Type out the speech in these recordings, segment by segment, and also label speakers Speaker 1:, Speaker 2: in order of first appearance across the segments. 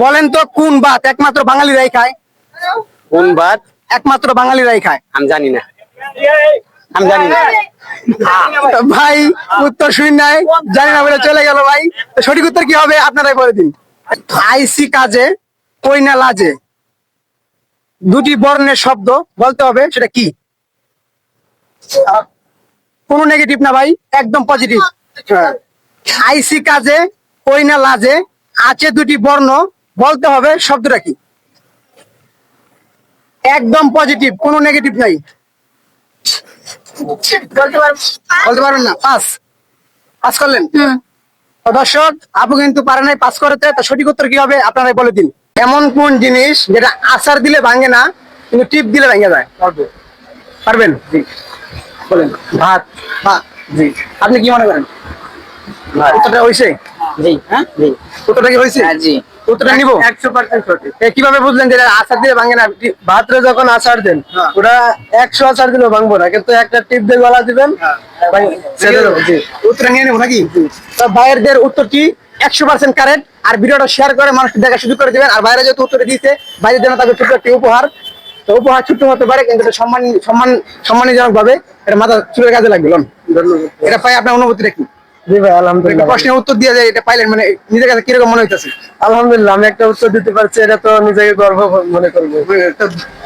Speaker 1: বলেন তো কোন ভাত একমাত্র বাঙালিরাই খায়।
Speaker 2: কোন ভাত
Speaker 1: একমাত্র বাঙালিরাই খায়।
Speaker 2: আমি জানি না। আমি জানি না।
Speaker 1: ভাই উত্তর শুনি নাই। জানি না বলে চলে গেল ভাই। সঠিক উত্তর কি হবে? আপনারাই বলে দিন। আইসি কাজে কই না লাজে। দুটি বর্ণের শব্দ বলতে হবে সেটা কি? কোনো নেগেটিভ না ভাই। একদম পজিটিভ আইসি কাজে কই না লাজে। আছে দুটি বর্ণ বলতে হবে শব্দটা কি? একদম পজিটিভ কোনো নেগেটিভ নাই। বলতে পারবেন না পাস পাস করলেন? দর্শক আপু কিন্তু পারে নাই পাস করতে তো সঠিক উত্তর কি হবে আপনারাই বলে দিন। এমন কোন জিনিস যেটা আচার দিলে ভাঙে না কিন্তু টিপ দিলে ভেঙে যায়? পারবেন? জি। বলেন।
Speaker 2: ভাত।
Speaker 1: ভাত। জি। আপনি কি মনে করেন? উত্তরটা হয়েছে
Speaker 2: জি। হ্যাঁ? জি
Speaker 1: উত্তরটা কি হয়েছে
Speaker 2: হ্যাঁ, জি।
Speaker 1: উত্তরটা নিবো?
Speaker 2: একশো পার্সেন্ট সঠিক।
Speaker 1: কীভাবে বুঝলেন যে আচার দিলে ভাঙে না?
Speaker 3: ভাতরে যখন আচার দেন
Speaker 1: হ্যাঁ।
Speaker 3: ওরা একশো আচার দিলেও ভাঙবো না কিন্তু একটা টিপ দিয়ে গলা দিবেন জি।
Speaker 1: উত্তর নিয়ে নেব নাকি? তো ভাইয়েরদের উত্তরটি একশো পার্সেন্ট কারেক্ট আর ভিডিওটা শেয়ার করে মানুষকে দেখা শুরু করে দিবেন। আর বাইরে যেহেতু উত্তর দিয়েছে তাদের ছোট্ট একটি উপহার। তো উপহার ছোট্ট হতে পারে কিন্তু এটা সম্মান সম্মান সম্মানজনক ভাবে এটা মাথা চুলের কাজে লাগবে লন এটা পাই আপনার অনুভূতি কি?
Speaker 3: জি ভাই আলহামদুলিল্লাহ
Speaker 1: প্রশ্নের উত্তর দিয়ে যায় এটা পাইলেন মানে নিজের কাছে কীরকম মনে হইতেছে?
Speaker 3: আলহামদুলিল্লাহ আমি একটা উত্তর দিতে পারছি এটা তো নিজেকে গর্ব মনে করব।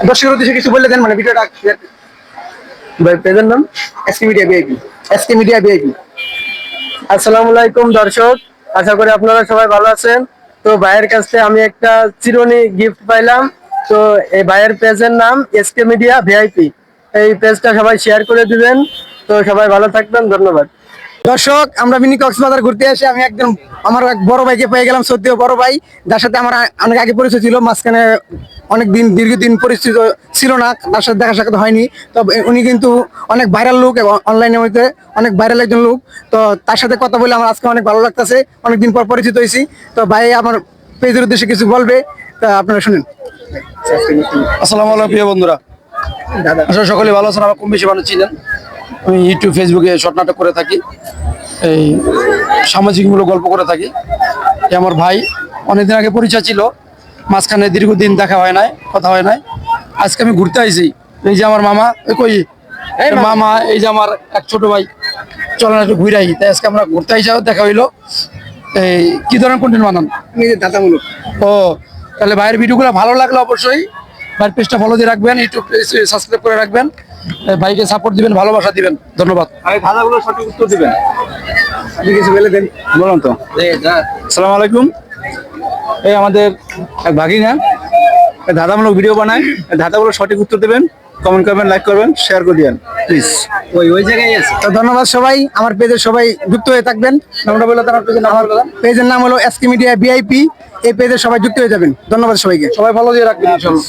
Speaker 1: দর্শকের উদ্দেশ্যে কিছু বলে দেন মানে ভিডিওটা
Speaker 3: ভাই পেজের নাম?
Speaker 1: SK media BIP SK media BIP
Speaker 3: আসসালামু আলাইকুম দর্শক। আশা করি আপনারা সবাই ভালো আছেন। তো ভাইয়ের কাছ থেকে আমি একটা চিরনি গিফট পাইলাম। তো এই ভাইয়ের পেজের নাম এসকে মিডিয়া ভিআইপি। এই পেজটা সবাই শেয়ার করে দিবেন। তো সবাই ভালো থাকবেন ধন্যবাদ।
Speaker 1: দর্শক আমরা মিনি কক্সবাজার ঘুরতে এসে আমি একদম আমার এক বড় ভাইকে পেয়ে গেলাম সত্যি বড় ভাই। যার সাথে আমার অনেক আগে পরিচয় ছিল মাঝখানে অনেক দিন দীর্ঘদিন পরিচিত ছিল না তার সাথে দেখা সাক্ষাৎ হয়নি। তো উনি কিন্তু অনেক ভাইরাল লোক এবং অনলাইনের মধ্যে অনেক ভাইরাল একজন লোক। তো তার সাথে কথা বলে আমার আজকে অনেক ভালো লাগতেছে অনেকদিন পর পরিচিত হয়েছি। তো ভাই আমার পেজের উদ্দেশ্যে কিছু বলবে তা আপনারা শুনেন।
Speaker 4: আসসালামু আলাইকুম প্রিয় বন্ধুরা। আসলে সকলে ভালো আছেন আমার কম বেশি ভালো ছিলেন আমি ইউটিউব ফেসবুকে শর্ট নাটক করে থাকি। এই সামাজিকমূলক গল্প করে থাকি। আমার ভাই অনেকদিন আগে পরিচয় ছিল মাঝখানে দীর্ঘদিন দেখা হয় নাই কথা হয় নাই। আজকে আমি ঘুরতে আইছি। এই যে আমার মামা কই? এই মামা এই যে আমার এক ছোট ভাই। চলেন একটু ঘুরাই তাই আজকে আমরা ঘুরতে আইসাও দেখা হইল। এই কি ধরনের কন্টেন্ট বানান?
Speaker 1: নিজের দাতামূলক।
Speaker 4: ও তাহলে ভাইয়ের ভিডিওগুলো ভালো লাগল অবশ্যই ভাইয়ের পেজটা ফলো দিয়ে রাখবেন ইউটিউব সাবস্ক্রাইব করে রাখবেন। ভাইকে সাপোর্ট দিবেন ভালোবাসা দিবেন ধন্যবাদ।
Speaker 2: আমি ধাঁধাগুলো সঠিক উত্তর দিবেন।
Speaker 1: আপনি কিছু বলে দেন
Speaker 2: বলুন তো। সালাম আলাইকুম। এই আমাদের এক ভাগিনা ধাঁধামূলক ভিডিও বানায়। ধাঁধাগুলো সঠিক উত্তর দেবেন কমেন্ট করবেন লাইক করবেন শেয়ার করে দিবেন প্লিজ ওই ওই জায়গায় আছে।
Speaker 1: তো ধন্যবাদ সবাই আমার পেজের সবাই যুক্ত হয়ে থাকবেন। নামটা বলে তার পেজের নাম বলে। পেজের নাম হলো এসকে মিডিয়া বিআইপি এই পেজে সবাই যুক্ত হয়ে যাবেন। ধন্যবাদ সবাইকে।
Speaker 4: সবাই ভালো দিয়ে রাখবেন ইনশাল্লাহ